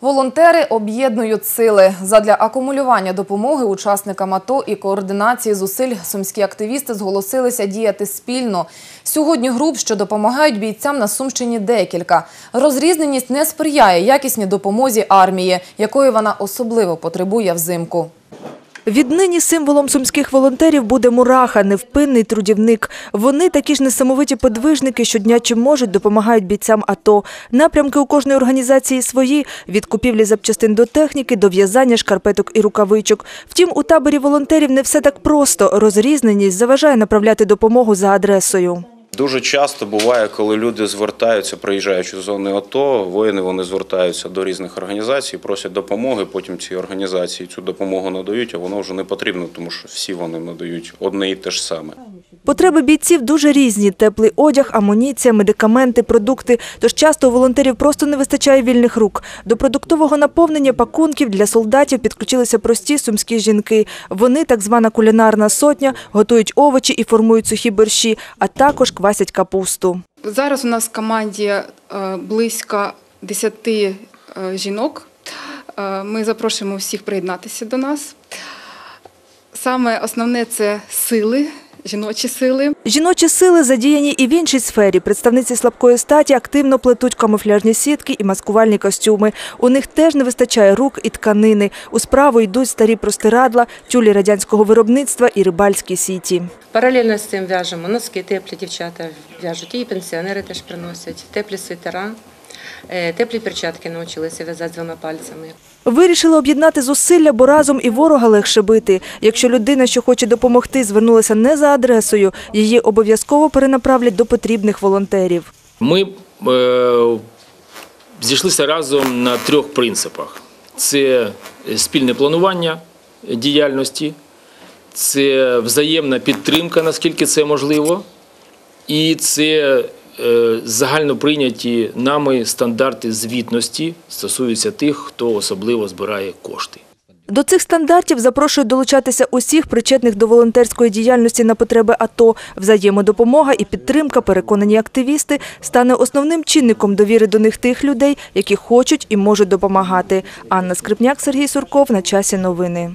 Волонтери об'єднують сили задля акумулювання допомоги учасникам АТО і координації зусиль. Сумські активісти зголосилися діяти спільно. Сьогодні груп, що допомагають бійцям на Сумщині, декілька. Розрізненість не сприяє якісній допомозі армії, якої вона особливо потребує взимку. Віднині символом сумських волонтерів буде мураха, невпинний трудівник. Вони такі ж несамовиті подвижники, щодня чим можуть допомагають бійцям АТО. Напрямки у кожної організації свої – від купівлі запчастин до техніки, до в'язання шкарпеток і рукавичок. Втім, у таборі волонтерів не все так просто. Розрізненість заважає направляти допомогу за адресою. Дуже часто буває, коли люди звертаються, приїжджаючи з зони АТО, воїни вони звертаються до різних організацій, просять допомоги. Потім ці організації цю допомогу надають, а воно вже не потрібно, тому що всі вони надають одне і те ж саме. Потреби бійців дуже різні – теплий одяг, амуніція, медикаменти, продукти. Тож часто у волонтерів просто не вистачає вільних рук. До продуктового наповнення пакунків для солдатів підключилися прості сумські жінки. Вони, так звана кулінарна сотня, готують овочі і формують сухі борщі, а також квасять капусту. Зараз у нас в команді е, близько 10 е, жінок. Е, Ми запрошуємо всіх приєднатися до нас. Саме основне це сили, жіночі сили. Жіночі сили задіяні і в іншій сфері. Представниці слабкої статі активно плетуть камуфляжні сітки і маскувальні костюми. У них теж не вистачає рук і тканини. У справу йдуть старі простирадла, тюлі радянського виробництва і рибальські сіті. Паралельно з цим в'яжемо носки теплі, дівчата в'яжуть, і пенсіонери теж приносять, теплі свитера, е, теплі перчатки навчилися в'язати двома пальцями. Вирішили об'єднати зусилля, бо разом і ворога легше бити. Якщо людина, що хоче допомогти, звернулася не за адресою, її обов'язково перенаправлять до потрібних волонтерів. Ми е, зійшлися разом на трьох принципах: це спільне планування діяльності, це взаємна підтримка, наскільки це можливо, і це е, загально прийняті нами стандарти звітності стосуються тих, хто особливо збирає кошти. До цих стандартів запрошують долучатися усіх причетних до волонтерської діяльності на потреби АТО. Взаємодопомога і підтримка, переконані активісти, стане основним чинником довіри до них тих людей, які хочуть і можуть допомагати. Анна Скрипняк, Сергій Сурков. На часі новини.